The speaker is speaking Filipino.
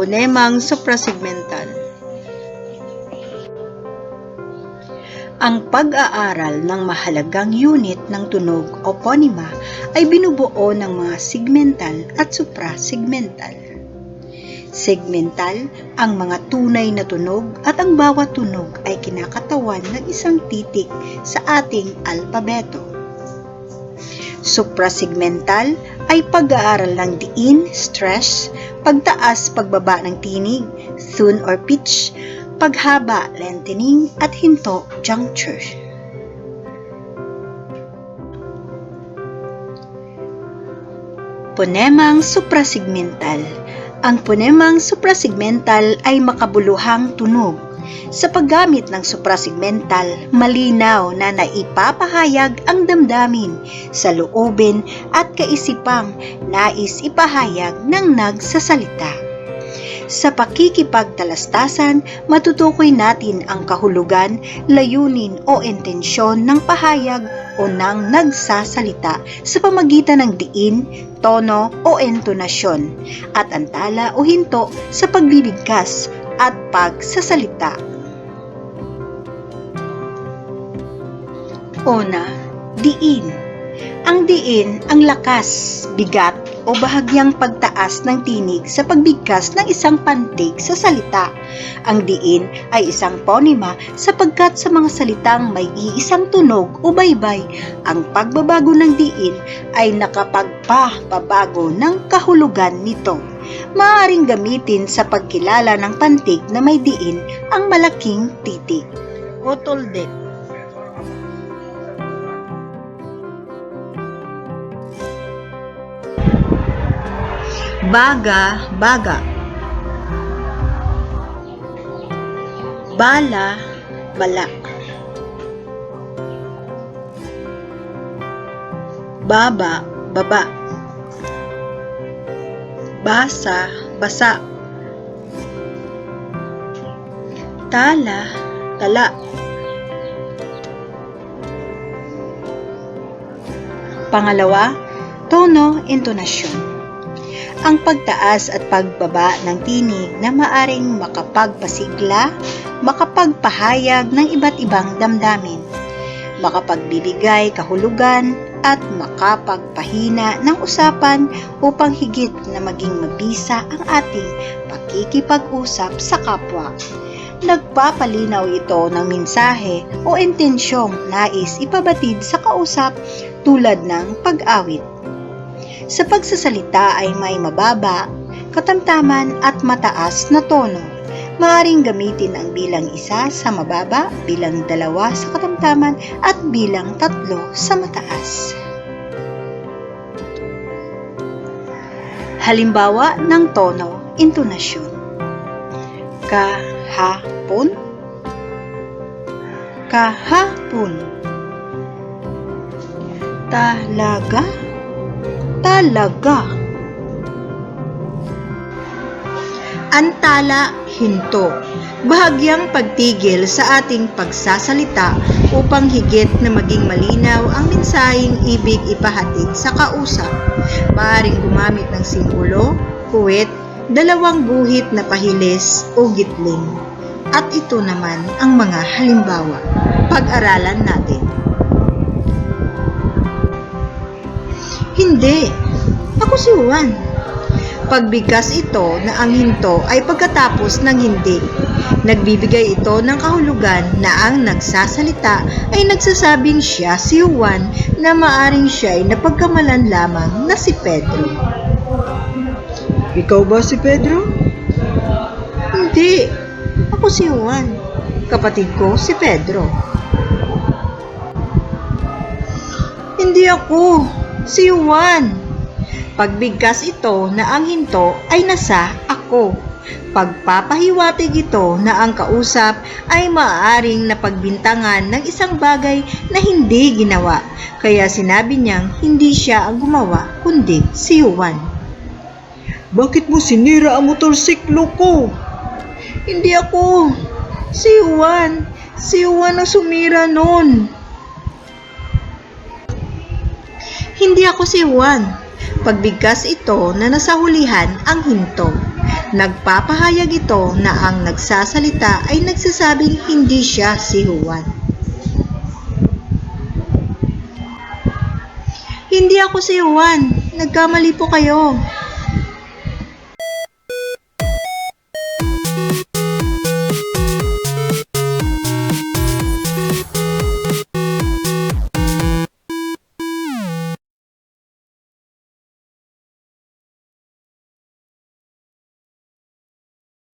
ponemang suprasegmental. Ang pag-aaral ng mahalagang unit ng tunog o ponema ay binubuo ng mga segmental at suprasegmental. Segmental ang mga tunay na tunog at ang bawat tunog ay kinakatawan ng isang titik sa ating alpabeto. Suprasegmental ay pag-aaral ng diin, stress, pagtaas, pagbaba ng tinig, tune or pitch, paghaba, lengthening, at hinto, juncture. Ponemang suprasegmental. Ang ponemang suprasegmental ay makabuluhang tunog. Sa paggamit ng suprasegmental, malinaw na naipapahayag ang damdamin sa loobin at kaisipang nais ipahayag ng nagsasalita. Sa pakikipagtalastasan, matutukoy natin ang kahulugan, layunin o intensyon ng pahayag o ng nagsasalita sa pamagitan ng diin, tono o entonasyon at antala o hinto sa pagbibigkas at pagsasalita. Una, diin. Ang diin ang lakas, bigat o bahagyang pagtaas ng tinig sa pagbigkas ng isang pantig sa salita. Ang diin ay isang ponema sapagkat sa mga salitang may iisang tunog o baybay, ang pagbabago ng diin ay nakapagpapabago ng kahulugan nito. Maaaring gamitin sa pagkilala ng pantig na may diin ang malaking titig. Bottleneck baga, baga. Bala, balak. Baba, baba. Basa, basa. Tala, tala. Pangalawa, tono, intonasyon ang pagtaas at pagbaba ng tinig na maaring makapagpasigla, makapagpahayag ng iba't ibang damdamin, makapagbibigay kahulugan at makapagpahina ng usapan upang higit na maging mabisa ang ating pakikipag-usap sa kapwa. Nagpapalinaw ito ng mensahe o intensyong nais ipabatid sa kausap tulad ng pag-awit sa pagsasalita ay may mababa, katamtaman at mataas na tono. Maaring gamitin ang bilang isa sa mababa, bilang dalawa sa katamtaman at bilang tatlo sa mataas. Halimbawa ng tono, intonasyon. Kahapon Kahapon Talaga talaga. Antala, hinto. Bahagyang pagtigil sa ating pagsasalita upang higit na maging malinaw ang mensaheng ibig ipahatid sa kausap. Maaring gumamit ng simbolo, kuwit, dalawang guhit na pahilis o gitling. At ito naman ang mga halimbawa. Pag-aralan natin. Hindi. Ako si Juan. Pagbigkas ito na ang hinto ay pagkatapos ng hindi. Nagbibigay ito ng kahulugan na ang nagsasalita ay nagsasabing siya si Juan na maaring siya ay napagkamalan lamang na si Pedro. Ikaw ba si Pedro? Hindi. Ako si Juan. Kapatid ko si Pedro. Hindi ako si Juan. Pagbigkas ito na ang hinto ay nasa ako. Pagpapahiwatig ito na ang kausap ay maaaring napagbintangan ng isang bagay na hindi ginawa. Kaya sinabi niyang hindi siya ang gumawa kundi si Juan. Bakit mo sinira ang motorsiklo ko? Hindi ako. Si Juan. Si Juan ang sumira noon. Hindi ako si Juan. Pagbigkas ito na nasahulihan ang hinto. Nagpapahayag ito na ang nagsasalita ay nagsasabing hindi siya si Juan. Hindi ako si Juan. Nagkamali po kayo.